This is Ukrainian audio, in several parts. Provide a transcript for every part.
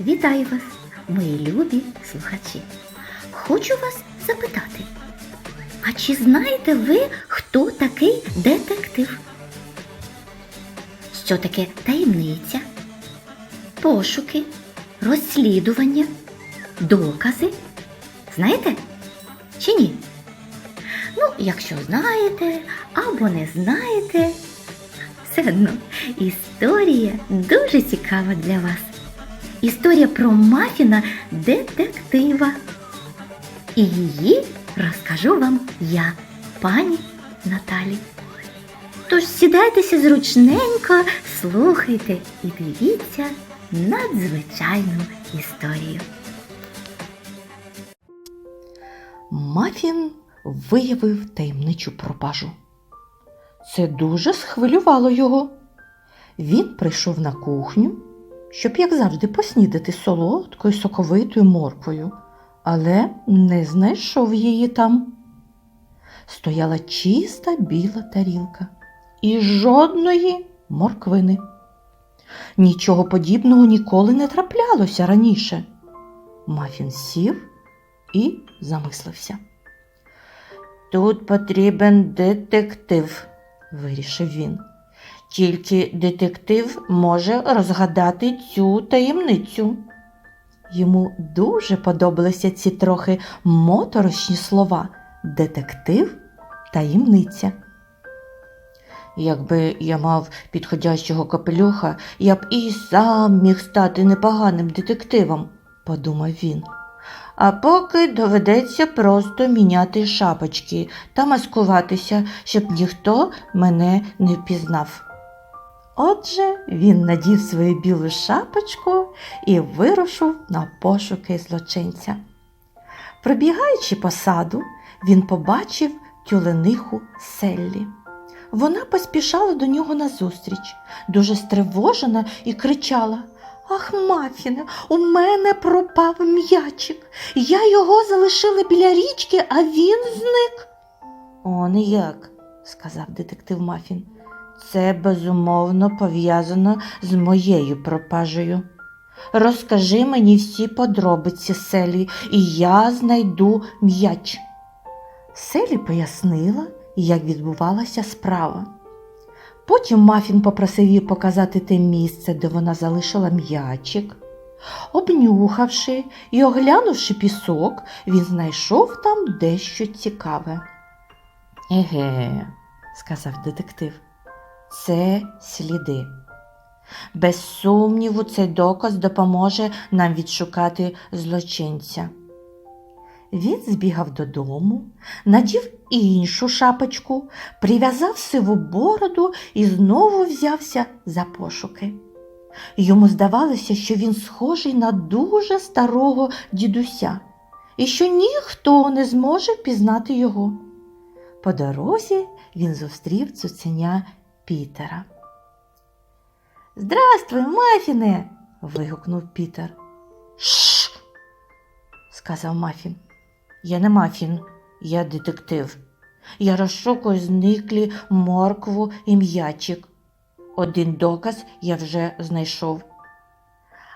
Вітаю вас, мої любі слухачі. Хочу вас запитати, а чи знаєте ви, хто такий детектив? Що таке таємниця, пошуки, розслідування, докази? Знаєте чи ні? Ну, якщо знаєте або не знаєте, все одно історія дуже цікава для вас. Історія про мафіна детектива. І її розкажу вам я, пані Наталі. Тож сідайтеся зручненько, слухайте і дивіться надзвичайну історію. Мафін виявив таємничу пропажу. Це дуже схвилювало його. Він прийшов на кухню, щоб, як завжди, поснідати солодкою соковитою морквою, але не знайшов її там. Стояла чиста біла тарілка і жодної морквини. Нічого подібного ніколи не траплялося раніше. Мафін сів і замислився. Тут потрібен детектив, вирішив він. Тільки детектив може розгадати цю таємницю. Йому дуже подобалися ці трохи моторошні слова детектив, таємниця. Якби я мав підходящого капелюха, я б і сам міг стати непоганим детективом, подумав він. А поки доведеться просто міняти шапочки та маскуватися, щоб ніхто мене не впізнав. Отже, він надів свою білу шапочку і вирушив на пошуки злочинця. Пробігаючи по саду, він побачив тюлениху Селлі. Вона поспішала до нього назустріч, дуже стривожена і кричала Ах, Мафіне, у мене пропав м'ячик. Я його залишила біля річки, а він зник. Он як, сказав детектив Мафін. Це безумовно пов'язано з моєю пропажею. Розкажи мені всі подробиці Селі, і я знайду м'яч. Селі пояснила, як відбувалася справа. Потім Мафін попросив її показати те місце, де вона залишила м'ячик. Обнюхавши і оглянувши пісок, він знайшов там дещо цікаве. Еге, сказав детектив, це сліди. Без сумніву, цей доказ допоможе нам відшукати злочинця. Він збігав додому, надів іншу шапочку, прив'язав сиву бороду і знову взявся за пошуки. Йому здавалося, що він схожий на дуже старого дідуся і що ніхто не зможе впізнати його. По дорозі він зустрів цуценя Пітера. Здравствуй, Мафіне. вигукнув Пітер. Шш. сказав Мафін. Я не Мафін, я детектив. Я розшукую зниклі моркву і м'ячик. Один доказ я вже знайшов.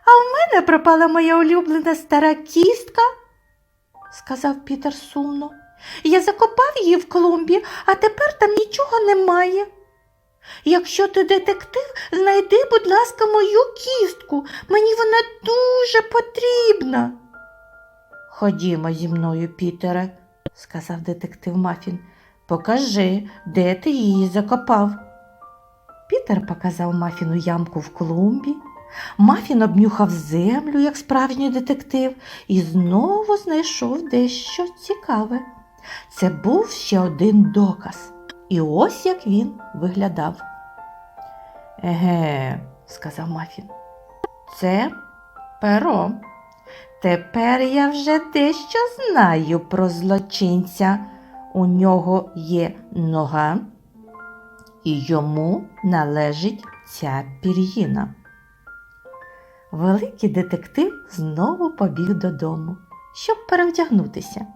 А в мене пропала моя улюблена стара кістка, сказав Пітер сумно. Я закопав її в клумбі, а тепер там нічого немає. Якщо ти детектив, знайди, будь ласка, мою кістку. Мені вона дуже потрібна. Ходімо зі мною, Пітере, сказав детектив Мафін. Покажи, де ти її закопав. Пітер показав Мафіну ямку в клумбі. Мафін обнюхав землю, як справжній детектив, і знову знайшов дещо цікаве. Це був ще один доказ. І ось як він виглядав. Еге, сказав Мафін, це перо. Тепер я вже дещо знаю про злочинця. У нього є нога, і йому належить ця пір'їна. Великий детектив знову побіг додому, щоб перевдягнутися.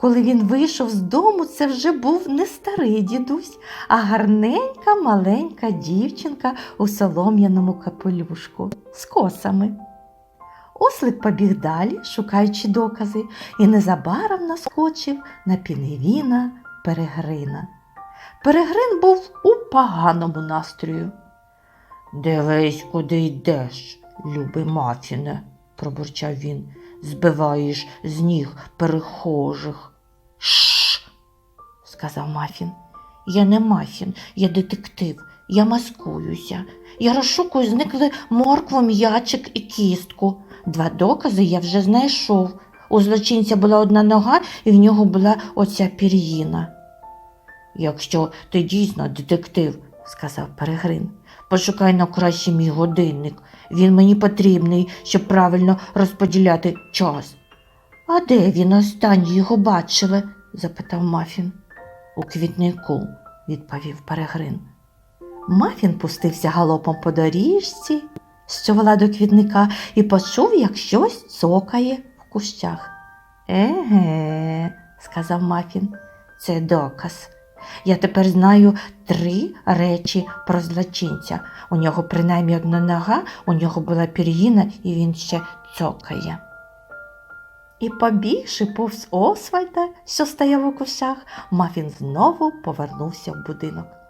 Коли він вийшов з дому, це вже був не старий дідусь, а гарненька маленька дівчинка у солом'яному капелюшку з косами. Ослик побіг далі, шукаючи докази, і незабаром наскочив на піневіна Перегрина. Перегрин був у поганому настрою. Дивись, куди йдеш, любий Мафіне, пробурчав він, збиваєш з ніг перехожих. Шш, сказав Мафін. Я не Мафін, я детектив, я маскуюся. Я розшукую зникли моркву, м'ячик і кістку. Два докази я вже знайшов. У злочинця була одна нога, і в нього була оця пір'їна. Якщо ти дійсно детектив, сказав Перегрин, пошукай на краще мій годинник. Він мені потрібний, щоб правильно розподіляти час. А де він останній його бачили? запитав Мафін. У квітнику, відповів Перегрин. Мафін пустився галопом по доріжці, що вела до квітника, і почув, як щось цокає в кущах. Еге, сказав Мафін, це доказ. Я тепер знаю три речі про злочинця. У нього принаймні одна нога, у нього була пір'їна, і він ще цокає. І побігши повз Освальда, що стояв у кущах, Мафін знову повернувся в будинок.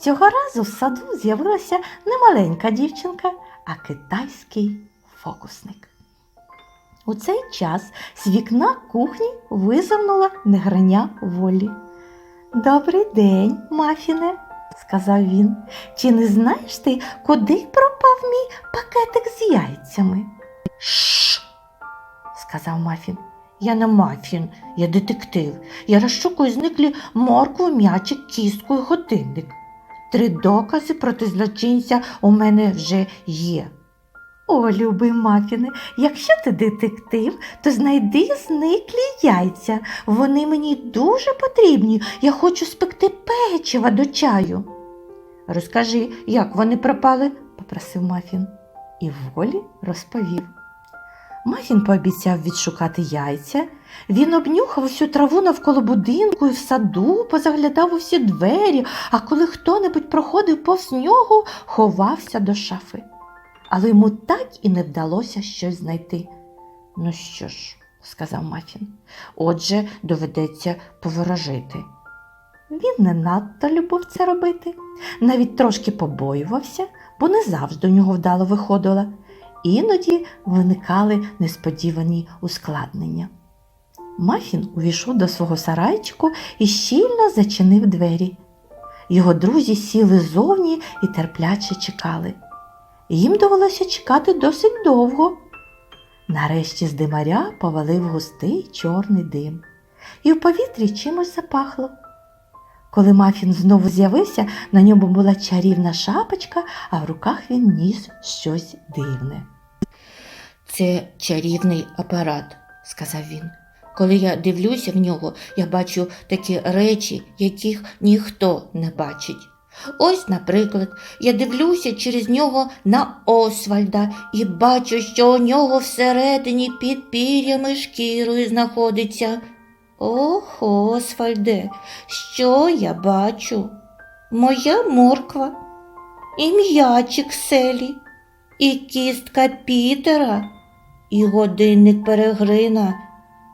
Цього разу в саду з'явилася не маленька дівчинка, а китайський фокусник. У цей час з вікна кухні визирнула неграня волі. Добрий день, Мафіне, сказав він. Чи не знаєш ти, куди пропав мій пакетик з яйцями? Шш, сказав Мафін. Я не Мафін, я детектив. Я розшукую зниклі моркву, м'ячик, кістку і годинник. Три докази проти злочинця у мене вже є. О, любий Мафіне, якщо ти детектив, то знайди зниклі яйця. Вони мені дуже потрібні. Я хочу спекти печива до чаю. Розкажи, як вони пропали, попросив Мафін. І волі розповів. Мафін пообіцяв відшукати яйця. Він обнюхав всю траву навколо будинку і в саду, позаглядав у всі двері, а коли хто-небудь проходив повз нього, ховався до шафи. Але йому так і не вдалося щось знайти. Ну що ж, сказав Мафін, отже, доведеться поворожити. Він не надто любив це робити, навіть трошки побоювався, бо не завжди у нього вдало виходило. Іноді виникали несподівані ускладнення. Мафін увійшов до свого сарайчику і щільно зачинив двері. Його друзі сіли зовні і терпляче чекали. Їм довелося чекати досить довго. Нарешті з димаря повалив густий чорний дим, і в повітрі чимось запахло. Коли Мафін знову з'явився, на ньому була чарівна шапочка, а в руках він ніс щось дивне. Це чарівний апарат, сказав він. Коли я дивлюся в нього, я бачу такі речі, яких ніхто не бачить. Ось, наприклад, я дивлюся через нього на Освальда і бачу, що у нього всередині під пір'ями шкірою знаходиться. Ох, Освальде, що я бачу? Моя морква, і м'ячик селі, і кістка Пітера, і годинник перегрина,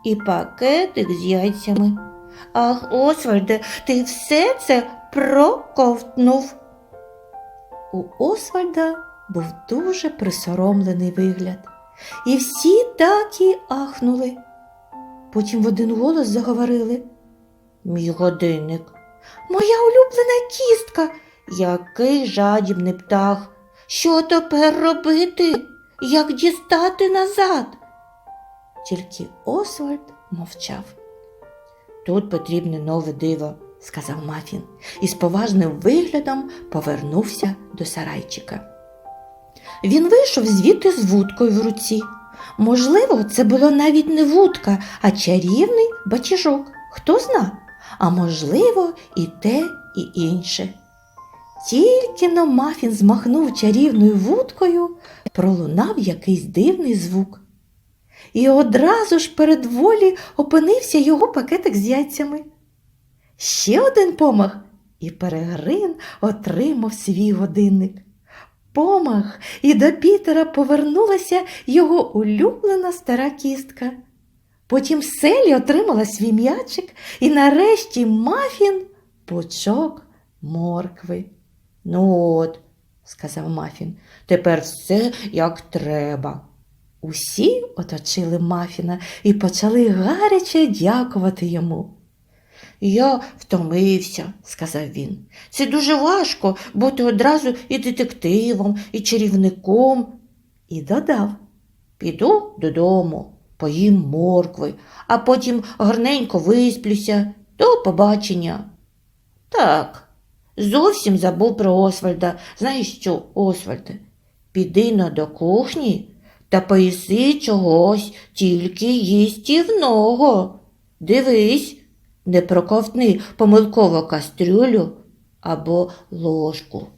і пакетик з яйцями. Ах, Освальде, ти все це проковтнув. У Освальда був дуже присоромлений вигляд, і всі так і ахнули. Потім в один голос заговорили. Мій годинник, моя улюблена кістка, який жадібний птах. Що тепер робити? Як дістати назад? Тільки Освальд мовчав. Тут потрібне нове диво, сказав Мафін, і з поважним виглядом повернувся до сарайчика. Він вийшов звідти з вудкою в руці. Можливо, це було навіть не вудка, а чарівний бачіжок. Хто зна, а можливо, і те, і інше. Тільки но Мафін змахнув чарівною вудкою, пролунав якийсь дивний звук. і одразу ж перед волі опинився його пакетик з яйцями. Ще один помах, і Перегрин отримав свій годинник. Помах, і до Пітера повернулася його улюблена стара кістка. Потім Селі отримала свій м'ячик, і нарешті Мафін пучок моркви. Ну от, сказав Мафін, тепер все як треба. Усі оточили Мафіна і почали гаряче дякувати йому. Я втомився, сказав він. Це дуже важко бути одразу і детективом, і чарівником. І додав піду додому, поїм моркви, а потім гарненько висплюся. До побачення. Так, зовсім забув про Освальда. Знаєш що, Освальде, піди на до кухні та поїси чогось тільки їстівного. Дивись, не проковтни помилково кастрюлю або ложку.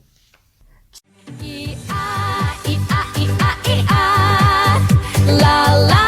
E-I, E-I, E-I, E-I. La